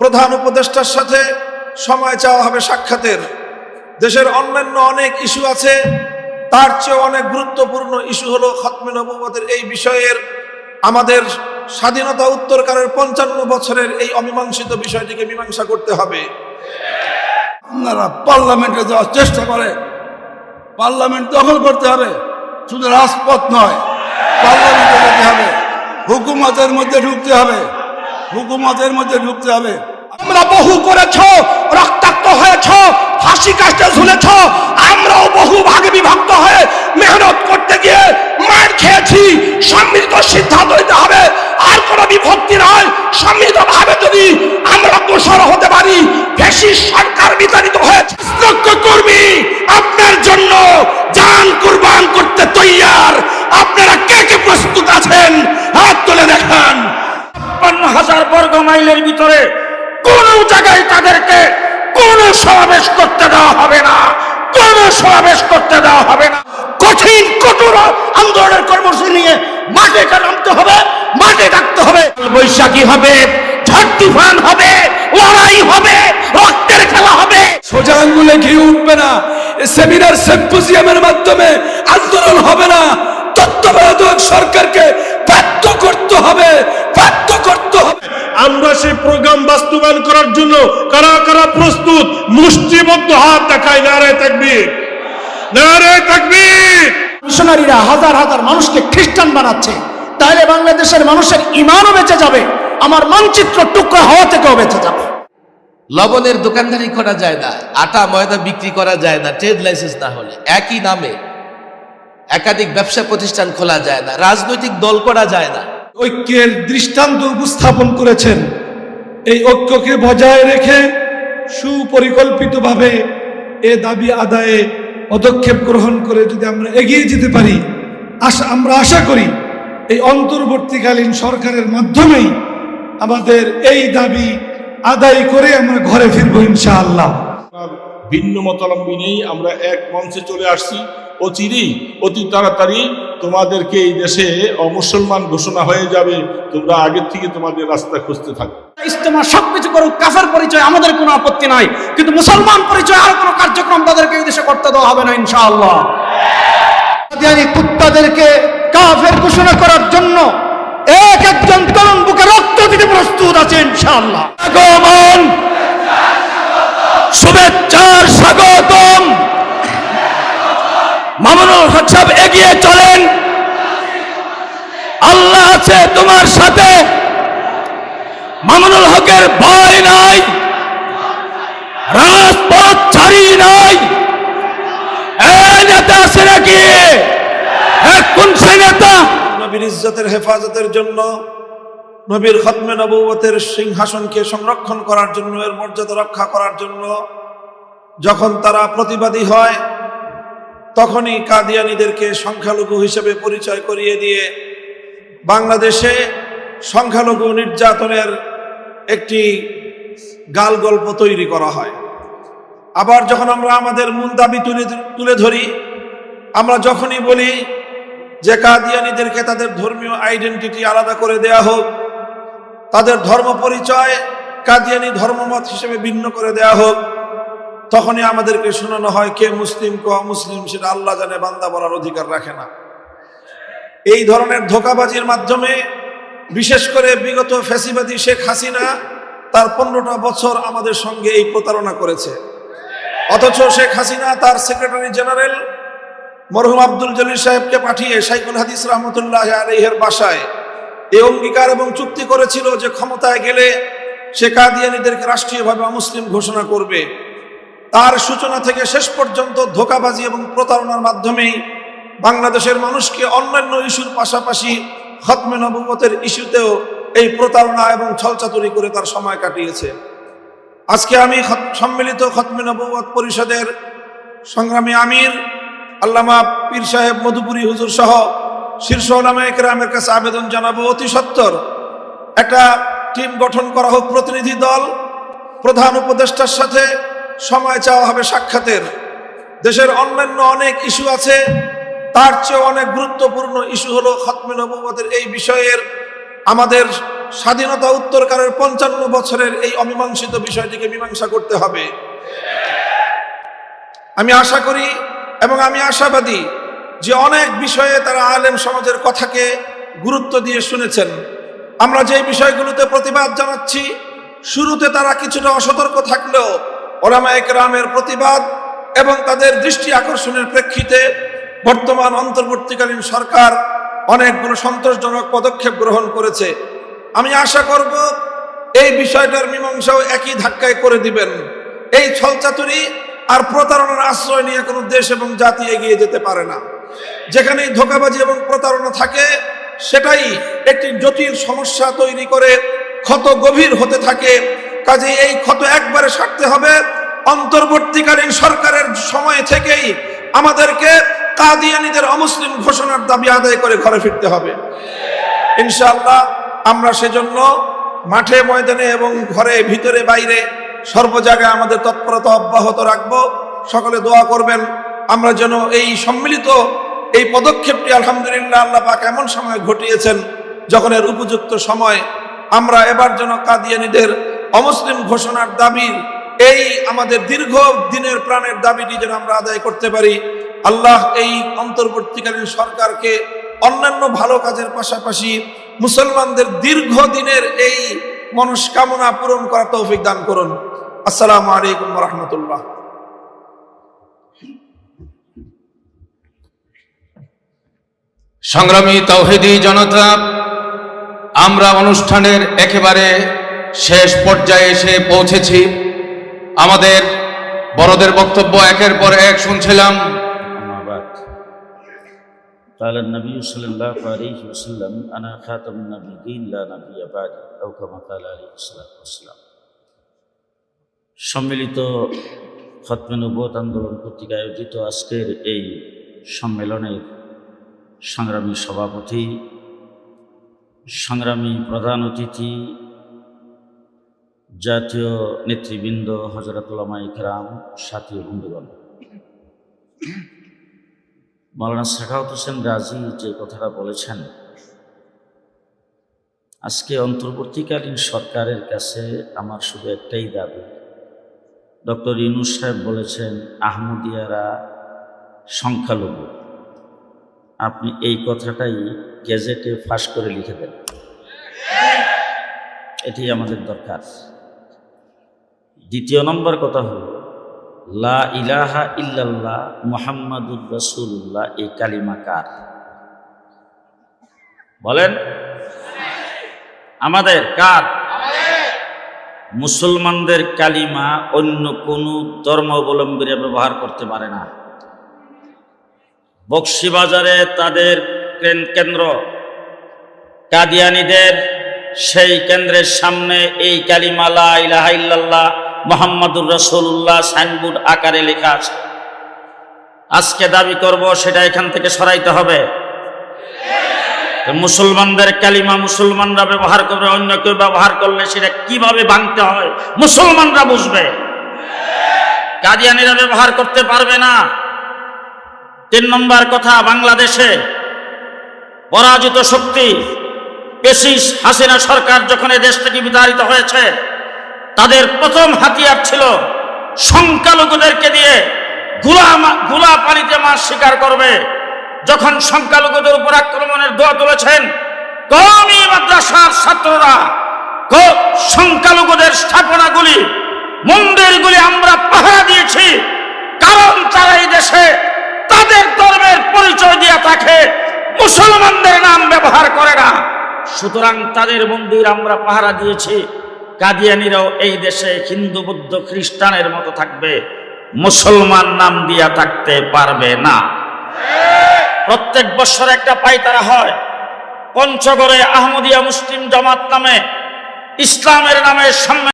প্রধান উপদেষ্টার সাথে সময় চাওয়া হবে সাক্ষাতের। দেশের অন্যান্য অনেক ইস্যু আছে, তার চেয়ে অনেক গুরুত্বপূর্ণ ইস্যু হলো খতমে নবুবতের এই বিষয়ের, আমাদের স্বাধীনতা উত্তরকারের পঞ্চান্ন বছরের এই অমীমাংসিত বিষয়টিকে মীমাংসা করতে হবে। আপনারা পার্লামেন্টে যাওয়ার চেষ্টা করে, পার্লামেন্ট দখল করতে হবে, শুধু রাজপথ নয়, পার্লামেন্টে যেতে হবে, হুকুমতের মধ্যে ঢুকতে হবে। হুকুমতের মধ্যে ঢুকতে হবে। তোমরা বহু করেছ রক্তাক্ত হয়েছ ফাঁসি কাষ্টে ঝুলেছ আমরাও বহু ভাগে বিভক্ত হয়ে মেহনত করতে গিয়ে মার খেয়েছি। সম্মিলিত সিদ্ধান্ত নিতে হবে। আর কোনো বিভক্তি নয়। সম্মিলিত ভাবে যদি আমরা অগ্রসর হতে পারি বেশি সরকার বিতাড়িত হয়েছে। জায়গায় তাদেরকে কোন সমাবেশ করতে দেওয়া হবে না। কোন সমাবেশ করতে দেওয়া হবে না। কঠিন, কঠোর আন্দোলনের কর্মসূচি নিয়ে মাঠে নামতে হবে, মাঠে ডাকতে হবে। বৈশাখী হবে হবে রক্তের খেলা হবে। সোজা আঙ্গুলে উঠবে না। সেমিনার মাধ্যমে আন্দোলন হবে না। তত্ত্বাবধায়ক সরকারকে বাধ্য করতে হবে। আমরা সেই প্রোগ্রাম বাস্তবায়ন করার জন্য কারা কারা প্রস্তুত মুষ্টিবদ্ধ হাত দেখায় নারে তাকবীর। নারে তাকবীর! মিশনারিরা হাজার হাজার মানুষকে খ্রিস্টান বানাচ্ছে তাহলে বাংলাদেশের মানুষের ইমানও বেঁচে যাবে আমার মানচিত্র টুকরা হওয়া থেকেও বেঁচে যাবে। লবণের দোকানদারি করা যায় না আটা ময়দা বিক্রি করা যায় না ট্রেড লাইসেন্স না হলে একই নামে। একাধিক ব্যবসা প্রতিষ্ঠান খোলা যায় না রাজনৈতিক দল করা যায় না। ঐক্যের দৃষ্টান্ত উপস্থাপন করেছেন। এই ঐক্যকে বজায় রেখে সুপরিকল্পিতভাবে এ দাবি আদায়ে পদক্ষেপ গ্রহণ করে যদি আমরা এগিয়ে যেতে পারি, আশা আমরা আশা করি এই অন্তর্বর্তীকালীন সরকারের মাধ্যমেই আমাদের এই দাবি আদায় করে আমরা ঘরে ফিরবো ইনশাআল্লাহ। ভিন্ন মতালম্বী নেই, আমরা এক মঞ্চে চলে আসছি। অচিরেই অতি তাড়াতাড়ি তোমাদেরকে এই দেশে অমুসলমান ঘোষণা হয়ে যাবে তোমরা আগের থেকে তোমাদের রাস্তা খুঁজতে থাকো। ইস্তেমা সবকিছু করুক কাফের পরিচয় আমাদের কোনো আপত্তি নাই কিন্তু মুসলমান পরিচয় আর কোনো কার্যক্রম তাদেরকে এই দেশে করতে দেওয়া হবে না ইনশাআল্লাহ। কুত্তাদেরকে কাফের ঘোষণা করার জন্য এক একজন তরুণ বুকে রক্ত দিতে প্রস্তুত আছে ইনশাআল্লাহ। আগমন শুভেচ্ছার স্বাগতম। মামুনুল হক সাহেব এগিয়ে আল্লাহ আছে তোমার সাথে। মামুনুল হকের ভয় নাই। রাজপথ ছাড়ি নাই। হেফাজতের জন্য নবীর সিংহাসনকে সংরক্ষণ করার জন্য, এর মর্যাদা রক্ষা করার জন্য যখন তারা প্রতিবাদী হয়, তখনই কাদিয়ানিদেরকে সংখ্যালঘু হিসেবে পরিচয় করিয়ে দিয়ে বাংলাদেশে সংখ্যালঘু নির্যাতনের একটি গাল গল্প তৈরি করা হয়। আবার যখন আমরা আমাদের মূল দাবি তুলে তুলে ধরি, আমরা যখনই বলি যে কাদিয়ানিদেরকে তাদের ধর্মীয় আইডেন্টিটি আলাদা করে দেয়া হোক, তাদের ধর্ম পরিচয় কাদিয়ানি ধর্মমত হিসেবে ভিন্ন করে দেয়া হোক, তখনই আমাদেরকে শোনানো হয়, কে মুসলিম, ক মুসলিম, সেটা আল্লাহ জানে, বান্দা বলার অধিকার রাখে না। এই ধরনের ধোকাবাজির মাধ্যমে, বিশেষ করে বিগত ফ্যাসিবাদী শেখ হাসিনা তার পনেরোটা বছর আমাদের সঙ্গে এই প্রতারণা করেছে। অথচ শেখ হাসিনা তার সেক্রেটারি জেনারেল মরহুম আব্দুল জলিল সাহেবকে পাঠিয়ে সাইকুল হাদিস রহমতুল্লাহ আলহের বাসায় এই অঙ্গীকার এবং চুক্তি করেছিল যে ক্ষমতায় গেলে সে কাদিয়ানিদেরকে রাষ্ট্রীয়ভাবে অমুসলিম ঘোষণা করবে। তার সূচনা থেকে শেষ পর্যন্ত ধোকাবাজি এবং প্রতারণার মাধ্যমেই বাংলাদেশের মানুষকে অন্যান্য ইস্যুর পাশাপাশি খতমে নবুবতের ইস্যুতেও এই প্রতারণা এবং ছলচাতুরি করে তার সময় কাটিয়েছে। আজকে আমি সম্মিলিত খতমে নবুবত পরিষদের সংগ্রামী আমির, আল্লামা পীর সাহেব মধুপুরী হুজুর সহ শীর্ষ ওলামা একরামের কাছে আবেদন জানাব। অতি সত্তর। একটা টিম গঠন করা হোক প্রতিনিধি দল। প্রধান উপদেষ্টার সাথে সময় চাওয়া হবে সাক্ষাতের। দেশের অন্যান্য অনেক ইস্যু আছে। তার চেয়ে অনেক গুরুত্বপূর্ণ ইস্যু হলো খতমে নবুবতের এই বিষয়ের আমাদের স্বাধীনতা উত্তরকারের পঞ্চান্ন বছরের এই অমীমাংসিত বিষয়টিকে মীমাংসা করতে হবে। আমি আশা করি এবং আমি আশাবাদী যে অনেক বিষয়ে তারা আলেম সমাজের কথাকে গুরুত্ব দিয়ে শুনেছেন। আমরা যে বিষয়গুলোতে প্রতিবাদ জানাচ্ছি, শুরুতে তারা কিছুটা অসতর্ক থাকলেও ওলামা একরামের প্রতিবাদ এবং তাদের দৃষ্টি আকর্ষণের প্রেক্ষিতে বর্তমান অন্তর্বর্তীকালীন সরকার অনেকগুলো সন্তোষজনক পদক্ষেপ গ্রহণ করেছে। আমি আশা করব এই বিষয়টার মীমাংসাও একই ধাক্কায় করে দিবেন। এই ছলচাতুরি আর প্রতারণার আশ্রয় নিয়ে কোনো দেশ এবং জাতি এগিয়ে যেতে পারে না। যেখানে ধোকাবাজি এবং প্রতারণা থাকে, সেটাই একটি জটিল সমস্যা তৈরি করে, ক্ষত গভীর হতে থাকে। কাজে এই ক্ষত একবারে সারতে হবে। অন্তর্বর্তীকালীন সরকারের সময় থেকেই আমাদেরকে কাদিয়ানিদের অমুসলিম ঘোষণার দাবি আদায় করে ঘরে ফিরতে হবে। ইনশাআল্লাহ আমরা সেজন্য মাঠে, ময়দানে এবং ঘরে, ভিতরে, বাইরে সর্ব জায়গায় আমাদের তৎপরতা অব্যাহত রাখব। সকলে দোয়া করবেন, আমরা যেন এই সম্মিলিত এই পদক্ষেপটি আলহামদুলিল্লাহ আল্লাহ পাক এমন সময় ঘটিয়েছেন যখন এর উপযুক্ত সময়। আমরা এবার যেন কাদিয়ানিদের অমুসলিম ঘোষণার দাবির এই আমাদের দীর্ঘ দিনের প্রাণের দাবিটি যেন আমরা আদায় করতে পারি। আল্লাহ এই অন্তর্বর্তীকালীন সরকারকে অন্যান্য ভালো কাজের পাশাপাশি মুসলমানদের দীর্ঘদিনের এই মনস্কামনা পূরণ করা তৌফিক দান করুন। আসসালাম আলাইকুম রহমতুল্লাহ। সংগ্রামী তৌহিদি জনতা, আমরা অনুষ্ঠানের একেবারে শেষ পর্যায়ে এসে পৌঁছেছি। আমাদের বড়দের বক্তব্য একের পর এক শুনছিলাম। قال النبي صلى الله عليه وسلم أنا خاتم النبيين لا نبي بعد أو كما قال عليه الصلاة والسلام সম্মিলিত খতমে নবুয়ত আন্দোলন কর্তৃক আয়োজিত আজকের এই সম্মেলনের সংগ্রামী সভাপতি সংগ্রামী প্রধান অতিথি জাতীয় নেতৃবৃন্দ হজরতুল্লামা ইকরাম সাথী বন্ধুগণ মৌলানা সাখাওয়াত হোসেন রাজি যে কথাটা বলেছেন, আজকে অন্তর্বর্তীকালীন সরকারের কাছে আমার শুধু একটাই দাবি। ডক্টর ইনুস সাহেব বলেছেন, আহমদিয়ারা সংখ্যালঘু। আপনি এই কথাটাই গেজেটে ফাঁস করে লিখে দেন। এটি আমাদের দরকার। দ্বিতীয় নম্বর কথা হলো লা ইলাহা ইল্লাল্লাহ মুহাম্মাদুর রসুল্লাহ এই কালিমা কার? বলেন। আমাদের কার? মুসলমানদের কালিমা অন্য কোনো ধর্মাবলম্বীরা ব্যবহার করতে পারে না। বক্সিবাজারে তাদের কেন- কেন্দ্র, কাদিয়ানিদের সেই কেন্দ্রের সামনে এই কালিমালা ইলাহা ইল্লাল্লাহ মোহাম্মদুর রসুল্লাহ সাইনবোর্ড আকারে লেখা আছে। আজকে দাবি করব সেটা এখান থেকে সরাইতে হবে। মুসলমানদের কালিমা মুসলমানরা ব্যবহার করবে, অন্য কেউ ব্যবহার করলে সেটা কীভাবে ভাঙতে হয় মুসলমানরা বুঝবে। কাদিয়ানিরা ব্যবহার করতে পারবে না। তিন নম্বর কথা, বাংলাদেশে পরাজিত শক্তি, পেশিস হাসিনা সরকার যখন এই দেশ থেকে বিতাড়িত হয়েছে তাদের প্রথম হাতিয়ার ছিল সংখ্যালঘুদেরকে দিয়ে গুলা গুলা পানিতে মাছ শিকার করবে। যখন সংখ্যালঘুদের উপর আক্রমণের দোয়া তুলেছেন কমই মাদ্রাসার ছাত্ররা সংখ্যালঘুদের স্থাপনাগুলি, মন্দিরগুলি আমরা পাহারা দিয়েছি, কারণ তারা এই দেশে তাদের ধর্মের পরিচয় দিয়ে থাকে, মুসলমানদের নাম ব্যবহার করে না। সুতরাং তাদের মন্দির আমরা পাহারা দিয়েছি। কাদিয়ানিরাও এই দেশে হিন্দু, বৌদ্ধ, খ্রিস্টানের মতো থাকবে। মুসলমান নাম দিয়া থাকতে পারবে না। প্রত্যেক বছর একটা পাইতারা হয়। পঞ্চগড়ে আহমদিয়া মুসলিম জামাত নামে ইসলামের নামে সম্মেলন